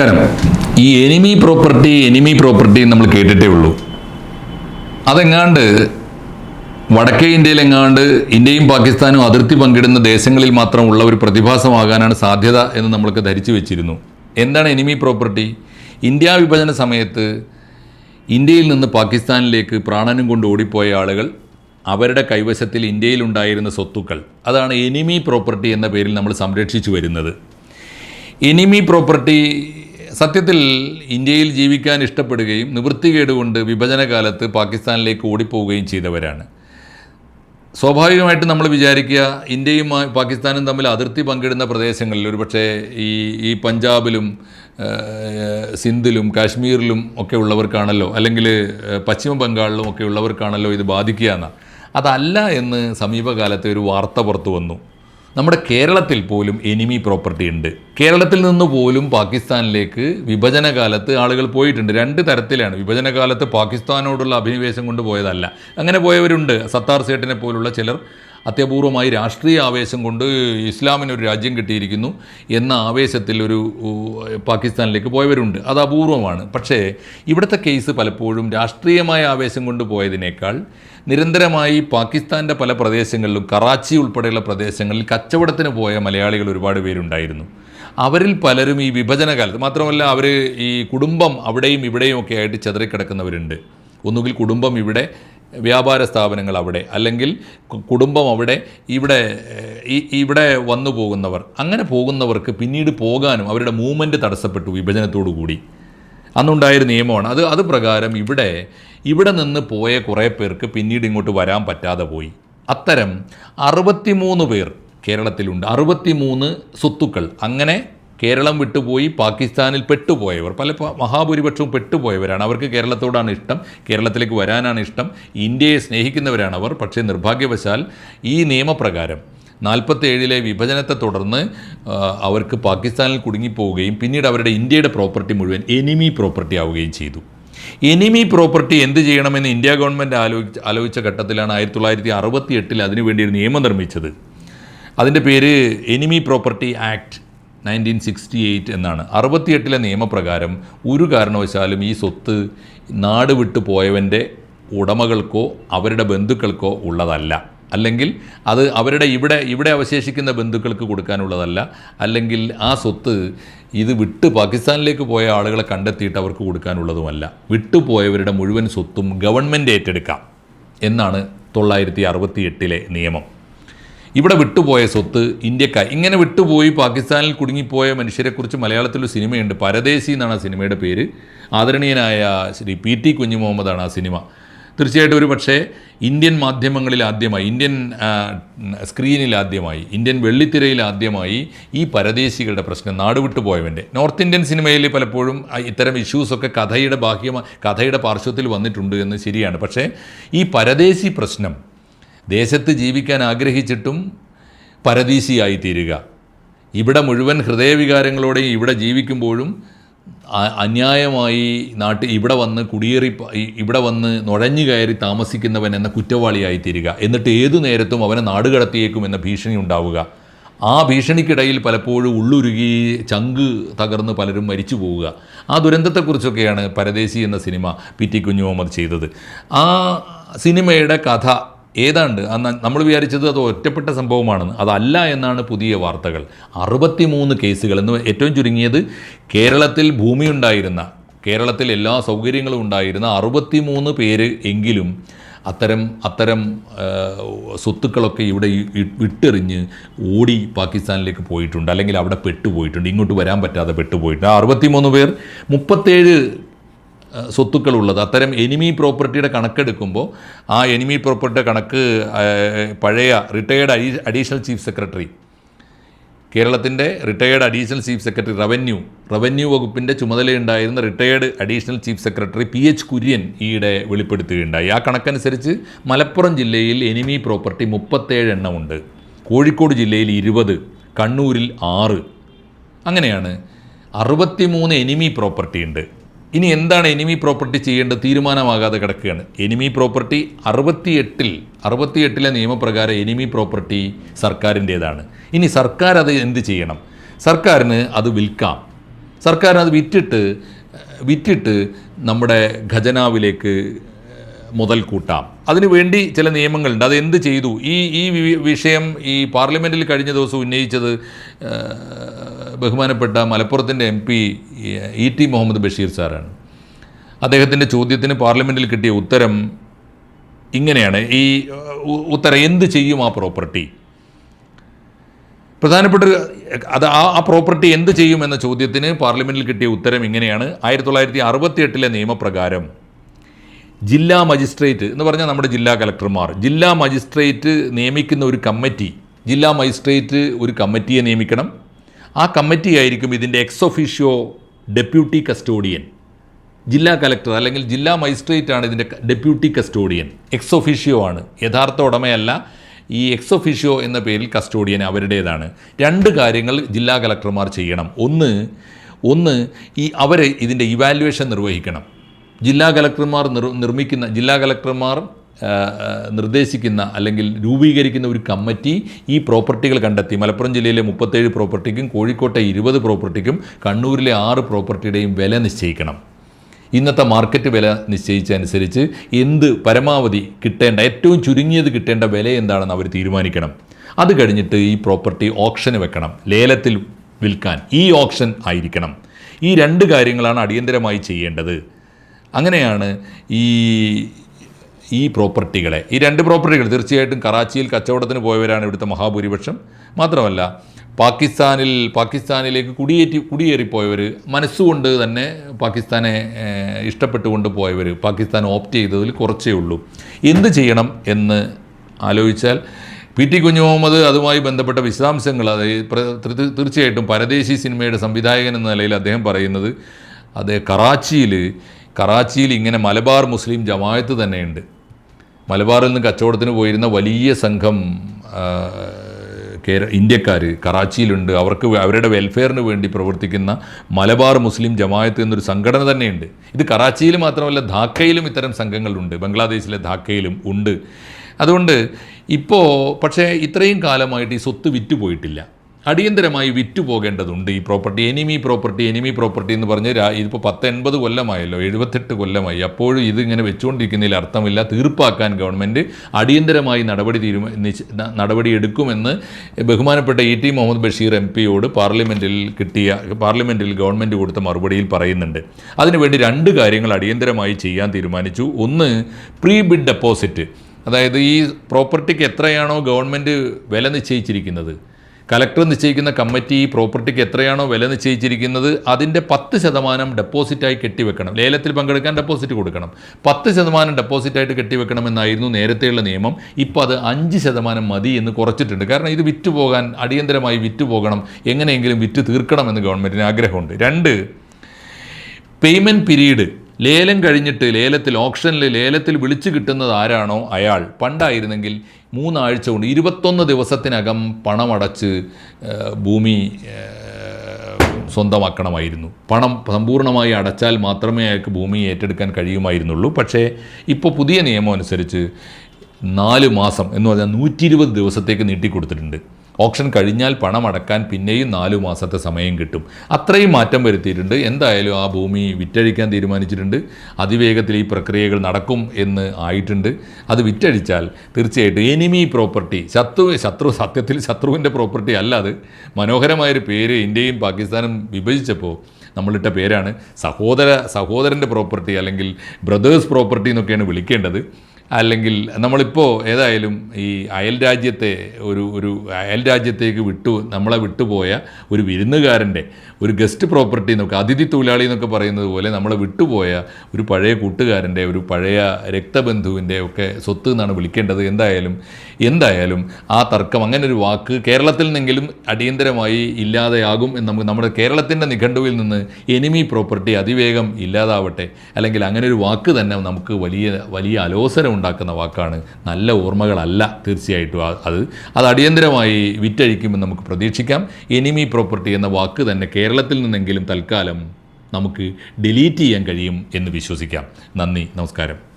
നമസ്കാരം. ഈ enemy property enemy property നമ്മൾ കേട്ടിട്ടേ ഉള്ളൂ. അതെങ്ങാണ്ട് വടക്കേ ഇന്ത്യയിലെങ്ങാണ്ട് ഇന്ത്യയും പാകിസ്ഥാനും അതിർത്തി പങ്കിടുന്ന ദേശങ്ങളിൽ മാത്രം ഉള്ള ഒരു പ്രതിഭാസമാകാനാണ് സാധ്യത എന്ന് നമ്മൾക്ക് ധരിച്ചു വെച്ചിരുന്നു. എന്താണ് എനിമി പ്രോപ്പർട്ടി ഇന്ത്യ വിഭജന സമയത്ത് ഇന്ത്യയിൽ നിന്ന് പാകിസ്ഥാനിലേക്ക് പ്രാണനും കൊണ്ട് ഓടിപ്പോയ ആളുകൾ അവരുടെ കൈവശത്തിൽ ഇന്ത്യയിൽ ഉണ്ടായിരുന്ന സ്വത്തുക്കൾ. അതാണ് എനിമി പ്രോപ്പർട്ടി എന്ന പേരിൽ നമ്മൾ സംരക്ഷിച്ചു വരുന്നത്. എനിമി പ്രോപ്പർട്ടി സത്യത്തിൽ ഇന്ത്യയിൽ ജീവിക്കാൻ ഇഷ്ടപ്പെടുകയും നിവൃത്തികേട് കൊണ്ട് വിഭജന കാലത്ത് പാകിസ്ഥാനിലേക്ക് ഓടിപ്പോവുകയും ചെയ്തവരാണ്. സ്വാഭാവികമായിട്ട് നമ്മൾ വിചാരിക്കുക ഇന്ത്യയും പാകിസ്ഥാനും തമ്മിൽ അതിർത്തി പങ്കിടുന്ന പ്രദേശങ്ങളിൽ ഒരുപക്ഷെ ഈ ഈ പഞ്ചാബിലും സിന്ധിലും കാശ്മീരിലും ഒക്കെ ഉള്ളവർക്കാണല്ലോ അല്ലെങ്കിൽ പശ്ചിമ ബംഗാളിലും ഒക്കെ ഉള്ളവർക്കാണല്ലോ ഇത് ബാധിക്കുക എന്നാണ്. അതല്ല എന്ന് സമീപകാലത്തെ ഒരു വാർത്ത പുറത്തു വന്നു. നമ്മുടെ കേരളത്തിൽ പോലും എനിമി പ്രോപ്പർട്ടി ഉണ്ട്. കേരളത്തിൽ നിന്ന് പോലും പാകിസ്ഥാനിലേക്ക് വിഭജന കാലത്ത് ആളുകൾ പോയിട്ടുണ്ട്. രണ്ട് തരത്തിലാണ്. വിഭജന കാലത്ത് പാകിസ്ഥാനോടുള്ള അഭിനിവേശം കൊണ്ട് പോയതല്ല. അങ്ങനെ പോയവരുണ്ട്. സത്താർ സേട്ടിനെ പോലുള്ള ചിലർ. അത്യപൂർവമായി രാഷ്ട്രീയ ആവേശം കൊണ്ട് ഇസ്ലാമിനൊരു രാജ്യം കിട്ടിയിരിക്കുന്നു എന്ന ആവേശത്തിൽ ഒരു പാകിസ്ഥാനിലേക്ക് പോയവരുണ്ട്. അത് അപൂർവമാണ്. പക്ഷേ ഇവിടുത്തെ കേസ് പലപ്പോഴും രാഷ്ട്രീയമായ ആവേശം കൊണ്ട് പോയതിനേക്കാൾ നിരന്തരമായി പാകിസ്ഥാന്റെ പല പ്രദേശങ്ങളിലും കറാച്ചി ഉൾപ്പെടെയുള്ള പ്രദേശങ്ങളിൽ കച്ചവടത്തിന് പോയ മലയാളികൾ ഒരുപാട് പേരുണ്ടായിരുന്നു. അവരിൽ പലരും ഈ വിഭജനകാലത്ത് മാത്രമല്ല അവർ ഈ കുടുംബം അവിടെയും ഇവിടെയും ഒക്കെ ആയിട്ട് ചെതറിക്കിടക്കുന്നവരുണ്ട്. ഒന്നുകിൽ കുടുംബം ഇവിടെ വ്യാപാര സ്ഥാപനങ്ങൾ അവിടെ അല്ലെങ്കിൽ കുടുംബം അവിടെ ഇവിടെ ഇവിടെ വന്നു പോകുന്നവർ. അങ്ങനെ പോകുന്നവർക്ക് പിന്നീട് പോകാനും അവരുടെ മൂവ്മെന്റ് തടസ്സപ്പെട്ടു വിഭജനത്തോടു കൂടി. അന്നുണ്ടായൊരു നിയമമാണ്. അത് അത് പ്രകാരം ഇവിടെ ഇവിടെ നിന്ന് പോയ കുറേ പേർക്ക് പിന്നീട് ഇങ്ങോട്ട് വരാൻ പറ്റാതെ പോയി. അത്തരം അറുപത്തിമൂന്ന് പേർ കേരളത്തിലുണ്ട്. അറുപത്തിമൂന്ന് സ്വത്തുക്കൾ. അങ്ങനെ കേരളം വിട്ടുപോയി പാകിസ്ഥാനിൽ പെട്ടുപോയവർ. പല മഹാഭൂരിപക്ഷവും പെട്ടുപോയവരാണ്. അവർക്ക് കേരളത്തോടാണ് ഇഷ്ടം കേരളത്തിലേക്ക് വരാനാണ് ഇഷ്ടം ഇന്ത്യയെ സ്നേഹിക്കുന്നവരാണ് അവർ. പക്ഷേ നിർഭാഗ്യവശാൽ ഈ നിയമപ്രകാരം നാൽപ്പത്തി ഏഴിലെ വിഭജനത്തെ തുടർന്ന് അവർക്ക് പാകിസ്ഥാനിൽ കുടുങ്ങിപ്പോവുകയും പിന്നീട് അവരുടെ ഇന്ത്യയുടെ പ്രോപ്പർട്ടി മുഴുവൻ എനിമി പ്രോപ്പർട്ടി ആവുകയും ചെയ്തു. എനിമി പ്രോപ്പർട്ടി എന്ത് ചെയ്യണമെന്ന് ഇന്ത്യ ഗവൺമെന്റ് ആലോചിച്ച ആലോചിച്ച ഘട്ടത്തിലാണ് ആയിരത്തി തൊള്ളായിരത്തി അറുപത്തി എട്ടിൽ അതിനുവേണ്ടി ഒരു നിയമം നിർമ്മിച്ചത്. അതിന്റെ പേര് enemy property act. Nineteen sixty eight എന്നാണ്. അറുപത്തിയെട്ടിലെ നിയമപ്രകാരം ഒരു കാരണവശാലും ഈ സ്വത്ത് നാട് വിട്ടു പോയവന്റെ ഉടമകൾക്കോ അവരുടെ ബന്ധുക്കൾക്കോ ഉള്ളതല്ല. അല്ലെങ്കിൽ അത് അവരുടെ ഇവിടെ ഇവിടെ അവശേഷിക്കുന്ന ബന്ധുക്കൾക്ക് കൊടുക്കാനുള്ളതല്ല. അല്ലെങ്കിൽ ആ സ്വത്ത് ഇത് വിട്ട് പാകിസ്ഥാനിലേക്ക് പോയ ആളുകളെ കണ്ടെത്തിയിട്ട് അവർക്ക് കൊടുക്കാനുള്ളതുമല്ല. വിട്ടുപോയവരുടെ മുഴുവൻ സ്വത്തും ഗവൺമെന്റ് ഏറ്റെടുക്കാം എന്നാണ് തൊള്ളായിരത്തി അറുപത്തി എട്ടിലെ നിയമം. ഇവിടെ വിട്ടുപോയ സ്വത്ത് ഇന്ത്യക്കാർ ഇങ്ങനെ വിട്ടുപോയി പാകിസ്ഥാനിൽ കുടുങ്ങിപ്പോയ മനുഷ്യരെക്കുറിച്ച് മലയാളത്തിലൊരു സിനിമയുണ്ട്. പരദേശി എന്നാണ് ആ സിനിമയുടെ പേര്. ആദരണീയനായ ശ്രീ പി ടി കുഞ്ഞു മുഹമ്മദാണ് ആ സിനിമ. തീർച്ചയായിട്ടും ഒരു പക്ഷേ ഇന്ത്യൻ മാധ്യമങ്ങളിൽ ആദ്യമായി ഇന്ത്യൻ സ്ക്രീനിൽ ആദ്യമായി ഇന്ത്യൻ വെള്ളിത്തിരയിൽ ആദ്യമായി ഈ പരദേശികളുടെ പ്രശ്നം നാടുവിട്ടു പോയവന്റെ. നോർത്ത് ഇന്ത്യൻ സിനിമയിൽ പലപ്പോഴും ഇത്തരം ഇഷ്യൂസൊക്കെ കഥയുടെ ബാഹ്യമായി കഥയുടെ പാർശ്വത്തിൽ വന്നിട്ടുണ്ട് എന്ന് ശരിയാണ്. പക്ഷേ ഈ പരദേശി പ്രശ്നം ദേശത്ത് ജീവിക്കാൻ ആഗ്രഹിച്ചിട്ടും പരദേശിയായി തീരുക. ഇവിടെ മുഴുവൻ ഹൃദയവികാരങ്ങളോടെയും ഇവിടെ ജീവിക്കുമ്പോഴും അന്യായമായി നാട്ടിൽ ഇവിടെ വന്ന് കുടിയേറി ഇവിടെ വന്ന് നുഴഞ്ഞു കയറി താമസിക്കുന്നവൻ എന്ന കുറ്റവാളിയായി തീരുക. എന്നിട്ട് ഏതു നേരത്തും അവനെ നാടുകടത്തിയേക്കും എന്ന ഭീഷണി ഉണ്ടാവുക. ആ ഭീഷണിക്കിടയിൽ പലപ്പോഴും ഉള്ളുരുകി ചങ്ക് തകർന്ന് പലരും മരിച്ചു പോവുക. ആ ദുരന്തത്തെക്കുറിച്ചൊക്കെയാണ് പരദേശി എന്ന സിനിമ പി ടി കുഞ്ഞു മുഹമ്മദ് ചെയ്തത്. ആ സിനിമയുടെ കഥ ഏതാണ്ട് അന്ന് നമ്മൾ വിചാരിച്ചത് അത് ഒറ്റപ്പെട്ട സംഭവമാണെന്ന്. അതല്ല എന്നാണ് പുതിയ വാർത്തകൾ. അറുപത്തിമൂന്ന് കേസുകൾ എന്ന് ഏറ്റവും ചുരുങ്ങിയത് കേരളത്തിൽ ഭൂമിയുണ്ടായിരുന്ന കേരളത്തിൽ എല്ലാ സൗകര്യങ്ങളും ഉണ്ടായിരുന്ന അറുപത്തിമൂന്ന് പേര് എങ്കിലും അത്തരം അത്തരം സ്വത്തുക്കളൊക്കെ ഇവിടെ വിട്ടെറിഞ്ഞ് ഓടി പാകിസ്ഥാനിലേക്ക് പോയിട്ടുണ്ട്. അല്ലെങ്കിൽ അവിടെ പെട്ടുപോയിട്ടുണ്ട്. ഇങ്ങോട്ട് വരാൻ പറ്റാതെ പെട്ടുപോയിട്ടുണ്ട്. ആ അറുപത്തിമൂന്ന് പേർ മുപ്പത്തേഴ് സ്വത്തുക്കളുള്ളത്. അത്തരം എനിമി പ്രോപ്പർട്ടിയുടെ കണക്കെടുക്കുമ്പോൾ ആ എനിമി പ്രോപ്പർട്ടിയുടെ കണക്ക് പഴയ റിട്ടയേർഡ് അഡീഷണൽ ചീഫ് സെക്രട്ടറി കേരളത്തിന്റെ retired additional chief secretary revenue revenue വകുപ്പിന്റെ ചുമതലയുണ്ടായിരുന്ന retired additional chief secretary P H Kurian ഈയിടെ വെളിപ്പെടുത്തുകയുണ്ടായി. ആ കണക്കനുസരിച്ച് മലപ്പുറം ജില്ലയിൽ എനിമി പ്രോപ്പർട്ടി മുപ്പത്തേഴ് എണ്ണമുണ്ട് കോഴിക്കോട് ജില്ലയിൽ ഇരുപത് കണ്ണൂരിൽ ആറ്. അങ്ങനെയാണ് അറുപത്തിമൂന്ന് എനിമി പ്രോപ്പർട്ടി ഉണ്ട്. ഇനി എന്താണ് എനിമി പ്രോപ്പർട്ടി ചെയ്യേണ്ട തീരുമാനമാകാതെ കിടക്കുകയാണ്. എനിമി പ്രോപ്പർട്ടി അറുപത്തിയെട്ടിൽ അറുപത്തിയെട്ടിലെ നിയമപ്രകാരം എനിമി പ്രോപ്പർട്ടി സർക്കാരിന്റേതാണ്. ഇനി സർക്കാർ അത് എന്ത് ചെയ്യണം? സർക്കാരിന് അത് വിൽക്കാം. സർക്കാർ അത് വിറ്റിട്ട് വിറ്റിട്ട് നമ്മുടെ ഖജനാവിലേക്ക് മുതൽ കൂട്ടാം. അതിനു വേണ്ടി ചില നിയമങ്ങളുണ്ട്. അത് എന്ത് ചെയ്തു? ഈ ഈ വിഷയം ഈ പാർലമെന്റിൽ കഴിഞ്ഞ ദിവസം ഉന്നയിച്ചത് ബഹുമാനപ്പെട്ട മലപ്പുറത്തിന്റെ M P E T Muhammad Basheer സാറാണ്. അദ്ദേഹത്തിന്റെ ചോദ്യത്തിന് പാർലമെന്റിൽ കിട്ടിയ ഉത്തരം ഇങ്ങനെയാണ്. ഈ ഉത്തരം എന്ത് ചെയ്യും ആ പ്രോപ്പർട്ടി? പ്രധാനപ്പെട്ട അത് ആ ആ പ്രോപ്പർട്ടി എന്ത് ചെയ്യും എന്ന ചോദ്യത്തിന് പാർലമെന്റിൽ കിട്ടിയ ഉത്തരം ഇങ്ങനെയാണ്. ആയിരത്തി തൊള്ളായിരത്തി അറുപത്തി എട്ടിലെ നിയമപ്രകാരം ജില്ലാ മജിസ്ട്രേറ്റ് എന്ന് പറഞ്ഞാൽ നമ്മുടെ ജില്ലാ കലക്ടർമാർ ജില്ലാ മജിസ്ട്രേറ്റ് നിയമിക്കുന്ന ഒരു കമ്മിറ്റി ജില്ലാ മജിസ്ട്രേറ്റ് ഒരു കമ്മിറ്റിയെ നിയമിക്കണം. ആ കമ്മിറ്റി ആയിരിക്കും ഇതിന്റെ എക്സ് ഒഫീഷ്യോ ഡെപ്യൂട്ടി കസ്റ്റോഡിയൻ ജില്ലാ കലക്ടർ അല്ലെങ്കിൽ ജില്ലാ മജിസ്ട്രേറ്റ് ആണ് ഇതിന്റെ ഡെപ്യൂട്ടി കസ്റ്റോഡിയൻ എക്സ് ഒഫീഷ്യോ ആണ്. യഥാർത്ഥ ഉടമയല്ല ഈ എക്സ് ഒഫീഷ്യോ എന്ന പേരിൽ കസ്റ്റോഡിയൻ അവരുടേതാണ്. രണ്ട് കാര്യങ്ങൾ ജില്ലാ കലക്ടർമാർ ചെയ്യണം. ഒന്ന് ഒന്ന് ഈ അവർ ഇതിന്റെ ഇവാലുവേഷൻ നിർവഹിക്കണം. ജില്ലാ കലക്ടർമാർ നിർ നിർമ്മിക്കുന്ന ജില്ലാ കലക്ടർമാർ നിർദ്ദേശിക്കുന്ന അല്ലെങ്കിൽ രൂപീകരിക്കുന്ന ഒരു കമ്മിറ്റി ഈ പ്രോപ്പർട്ടികൾ കണ്ടെത്തി. മലപ്പുറം ജില്ലയിലെ മുപ്പത്തേഴ് പ്രോപ്പർട്ടിക്കും കോഴിക്കോട്ടെ ഇരുപത് പ്രോപ്പർട്ടിക്കും കണ്ണൂരിലെ ആറ് പ്രോപ്പർട്ടിയുടെയും വില നിശ്ചയിക്കണം. ഇന്നത്തെ മാർക്കറ്റ് വില നിശ്ചയിച്ചനുസരിച്ച് എന്ത് പരമാവധി കിട്ടേണ്ട ഏറ്റവും ചുരുങ്ങിയത് കിട്ടേണ്ട വില എന്താണെന്ന് അവർ തീരുമാനിക്കണം. അത് കഴിഞ്ഞിട്ട് ഈ പ്രോപ്പർട്ടി ഓപ്ഷന് വെക്കണം. ലേലത്തിൽ വിൽക്കാൻ ഈ ഓപ്ഷൻ ആയിരിക്കണം. ഈ രണ്ട് കാര്യങ്ങളാണ് അടിയന്തരമായി ചെയ്യേണ്ടത്. അങ്ങനെയാണ് ഈ ഈ പ്രോപ്പർട്ടികളെ ഈ രണ്ട് പ്രോപ്പർട്ടികൾ തീർച്ചയായിട്ടും കറാച്ചിയിൽ കച്ചവടത്തിന് പോയവരാണ് ഇവിടുത്തെ മഹാഭൂരിപക്ഷം. മാത്രമല്ല പാകിസ്ഥാനിൽ പാകിസ്ഥാനിലേക്ക് കുടിയേറ്റി കുടിയേറിപ്പോയവർ മനസ്സുകൊണ്ട് തന്നെ പാകിസ്ഥാനെ ഇഷ്ടപ്പെട്ടുകൊണ്ട് പോയവർ പാകിസ്ഥാൻ ഓപ്റ്റ് ചെയ്തതിൽ കുറച്ചേ ഉള്ളൂ. എന്ത് ചെയ്യണം എന്ന് ആലോചിച്ചാൽ പി ടി കുഞ്ഞു മുഹമ്മദ് അതുമായി ബന്ധപ്പെട്ട വിശദാംശങ്ങൾ അത് തീർച്ചയായിട്ടും പരദേശി സിനിമയുടെ സംവിധായകൻ എന്ന നിലയിൽ അദ്ദേഹം പറയുന്നത് അത് കറാച്ചിയിൽ കറാച്ചിയിൽ ഇങ്ങനെ മലബാർ മുസ്ലിം ജമായത്ത് തന്നെയുണ്ട്. മലബാറിൽ നിന്ന് കച്ചവടത്തിന് പോയിരുന്ന വലിയ സംഘം കേര ഇന്ത്യക്കാർ കറാച്ചിയിലുണ്ട്. അവർക്ക് അവരുടെ വെൽഫെയറിന് വേണ്ടി പ്രവർത്തിക്കുന്ന മലബാർ മുസ്ലിം ജമായത്ത് എന്നൊരു സംഘടന തന്നെയുണ്ട്. ഇത് കറാച്ചിയിൽ മാത്രമല്ല ധാക്കയിലും ഇത്തരം സംഘങ്ങളുണ്ട്. ബംഗ്ലാദേശിലെ ധാക്കയിലും ഉണ്ട്. അതുകൊണ്ട് ഇപ്പോൾ പക്ഷേ ഇത്രയും കാലമായിട്ട് ഈ സ്വത്ത് വിറ്റുപോയിട്ടില്ല. അടിയന്തരമായി വിറ്റു പോകേണ്ടതുണ്ട് ഈ property enemy property enemy property എന്ന് പറഞ്ഞ് ഇതിപ്പോൾ പത്ത് എൺപത് കൊല്ലമായല്ലോ എഴുപത്തെട്ട് കൊല്ലമായി. അപ്പോഴും ഇതിങ്ങനെ വെച്ചുകൊണ്ടിരിക്കുന്നതിൽ അർത്ഥമില്ല. തീർപ്പാക്കാൻ ഗവൺമെന്റ് അടിയന്തരമായി നടപടി തീരുമാന നടപടി എടുക്കുമെന്ന് ബഹുമാനപ്പെട്ട E T Muhammad Basheer M പിയോട് പാർലമെന്റിൽ കിട്ടിയ പാർലമെന്റിൽ ഗവൺമെന്റ് കൊടുത്ത മറുപടിയിൽ പറയുന്നുണ്ട്. അതിനുവേണ്ടി രണ്ട് കാര്യങ്ങൾ അടിയന്തരമായി ചെയ്യാൻ തീരുമാനിച്ചു. ഒന്ന് പ്രീ ബിഡ് ഡെപ്പോസിറ്റ്. അതായത് ഈ പ്രോപ്പർട്ടിക്ക് എത്രയാണോ ഗവൺമെന്റ് വില നിശ്ചയിച്ചിരിക്കുന്നത്. കലക്ടർ നിശ്ചയിക്കുന്ന കമ്മിറ്റി ഈ പ്രോപ്പർട്ടിക്ക് എത്രയാണോ വില നിശ്ചയിച്ചിരിക്കുന്നത് അതിന്റെ പത്ത് ശതമാനം ഡെപ്പോസിറ്റായി കെട്ടിവെക്കണം. ലേലത്തിൽ പങ്കെടുക്കാൻ ഡെപ്പോസിറ്റ് കൊടുക്കണം. പത്ത് ശതമാനം ഡെപ്പോസിറ്റായിട്ട് കെട്ടിവെക്കണമെന്നായിരുന്നു നേരത്തെയുള്ള നിയമം. ഇപ്പോൾ അത് അഞ്ച് ശതമാനം മതി എന്ന് കുറച്ചിട്ടുണ്ട്. കാരണം ഇത് വിറ്റുപോകാൻ അടിയന്തരമായി വിറ്റുപോകണം എങ്ങനെയെങ്കിലും വിറ്റ് തീർക്കണം തീർക്കണമെന്ന് ഗവൺമെന്റിന് ആഗ്രഹമുണ്ട്. രണ്ട് പേയ്മെന്റ് പീരീഡ് ലേലം കഴിഞ്ഞിട്ട് ലേലത്തിൽ ഓപ്ഷനിൽ ലേലത്തിൽ വിളിച്ചു കിട്ടുന്നത് ആരാണോ? അയാൾ. പണ്ടായിരുന്നെങ്കിൽ മൂന്നാഴ്ച കൊണ്ട് ഇരുപത്തൊന്ന് ദിവസത്തിനകം പണമടച്ച് ഭൂമി സ്വന്തമാക്കണമായിരുന്നു. പണം സമ്പൂർണമായി അടച്ചാൽ മാത്രമേ അയാൾക്ക് ഭൂമി ഏറ്റെടുക്കാൻ കഴിയുമായിരുന്നുള്ളൂ. പക്ഷേ ഇപ്പോൾ പുതിയ നിയമം അനുസരിച്ച് നാല് മാസം എന്ന് പറഞ്ഞാൽ നൂറ്റി ഇരുപത് ദിവസത്തേക്ക് നീട്ടിക്കൊടുത്തിട്ടുണ്ട്. ഓപ്ഷൻ കഴിഞ്ഞാൽ പണം അടക്കാൻ പിന്നെയും നാലു മാസത്തെ സമയം കിട്ടും. അത്രയും മാറ്റം വരുത്തിയിട്ടുണ്ട്. എന്തായാലും ആ ഭൂമി വിറ്റഴിക്കാൻ തീരുമാനിച്ചിട്ടുണ്ട്. അതിവേഗത്തിൽ ഈ പ്രക്രിയകൾ നടക്കും എന്ന് ആയിട്ടുണ്ട്. അത് വിറ്റഴിച്ചാൽ തീർച്ചയായിട്ടും എനിമി പ്രോപ്പർട്ടി ശത്രു ശത്രു സത്യത്തിൽ ശത്രുവിന്റെ പ്രോപ്പർട്ടി അല്ല അത്. മനോഹരമായൊരു പേര് ഇന്ത്യയും പാകിസ്ഥാനും വിഭജിച്ചപ്പോൾ നമ്മളിട്ട പേരാണ് സഹോദര സഹോദരന്റെ പ്രോപ്പർട്ടി അല്ലെങ്കിൽ ബ്രദേഴ്സ് പ്രോപ്പർട്ടി എന്നൊക്കെയാണ് വിളിക്കേണ്ടത്. അല്ലെങ്കിൽ നമ്മളിപ്പോൾ ഏതായാലും ഈ അയൽ രാജ്യത്തെ ഒരു ഒരു അയൽ രാജ്യത്തേക്ക് വിട്ടു നമ്മളെ വിട്ടുപോയ ഒരു വിരുന്നുകാരന്റെ ഒരു ഗസ്റ്റ് പ്രോപ്പർട്ടി എന്നൊക്കെ അതിഥി തൊഴിലാളി എന്നൊക്കെ പറയുന്നത് പോലെ നമ്മളെ വിട്ടുപോയ ഒരു പഴയ കൂട്ടുകാരന്റെ ഒരു പഴയ രക്തബന്ധുവിന്റെ ഒക്കെ സ്വത്ത് എന്നാണ് വിളിക്കേണ്ടത്. എന്തായാലും എന്തായാലും ആ തർക്കം അങ്ങനെ ഒരു വാക്ക് കേരളത്തിൽ നിന്നെങ്കിലും അടിയന്തരമായി ഇല്ലാതെയാകും എന്ന് നമുക്ക് നമ്മുടെ കേരളത്തിന്റെ നിഘണ്ടുവിൽ നിന്ന് എനിമി പ്രോപ്പർട്ടി അതിവേഗം ഇല്ലാതാവട്ടെ. അല്ലെങ്കിൽ അങ്ങനെ ഒരു വാക്ക് തന്നെ നമുക്ക് വലിയ വലിയ അലോസരം ഉണ്ടാക്കുന്ന വാക്കാണ്. നല്ല ഓർമ്മകളല്ല തീർച്ചയായിട്ടും അത്. അത് അടിയന്തരമായി വിറ്റഴിക്കുമെന്ന് നമുക്ക് പ്രതീക്ഷിക്കാം. എനിമി പ്രോപ്പർട്ടി എന്ന വാക്ക് തന്നെ കേരളത്തിൽ നിന്നെങ്കിലും തൽക്കാലം നമുക്ക് ഡിലീറ്റ് ചെയ്യാൻ കഴിയും എന്ന് വിശ്വസിക്കാം. നന്ദി നമസ്കാരം.